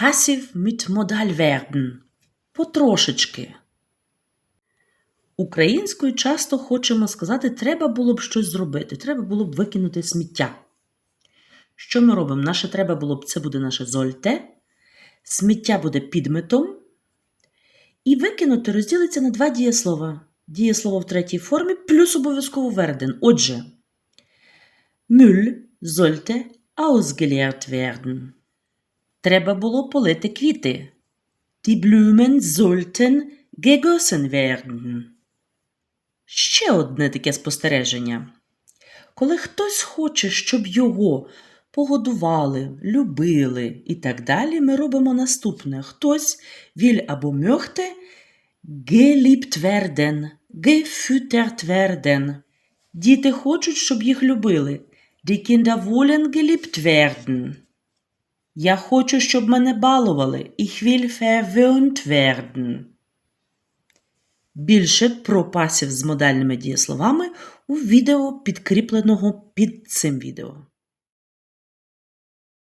Passiv mit Modal. Потрошечки. Українською часто хочемо сказати, треба було б щось зробити, треба було б викинути сміття. Що ми робимо? Наше треба було б, це буде наше зольте. Сміття буде підметом. І викинути розділиться на два дієслова. Дієслово в третій формі плюс обов'язково верден. Отже, Müll sollte ausgeleert werden. Треба було полити квіти. Die Blumen sollten gegossen werden. Ще одне таке спостереження. Коли хтось хоче, щоб його погодували, любили і так далі, ми робимо наступне. Хтось will або möchte geliebt werden, gefüttert werden. Діти хочуть, щоб їх любили. Die Kinder wollen geliebt werden. Я хочу, щоб мене балували. Ich will verwöhnt werden. Більше про пасів з модальними дієсловами у відео, підкріпленого під цим відео.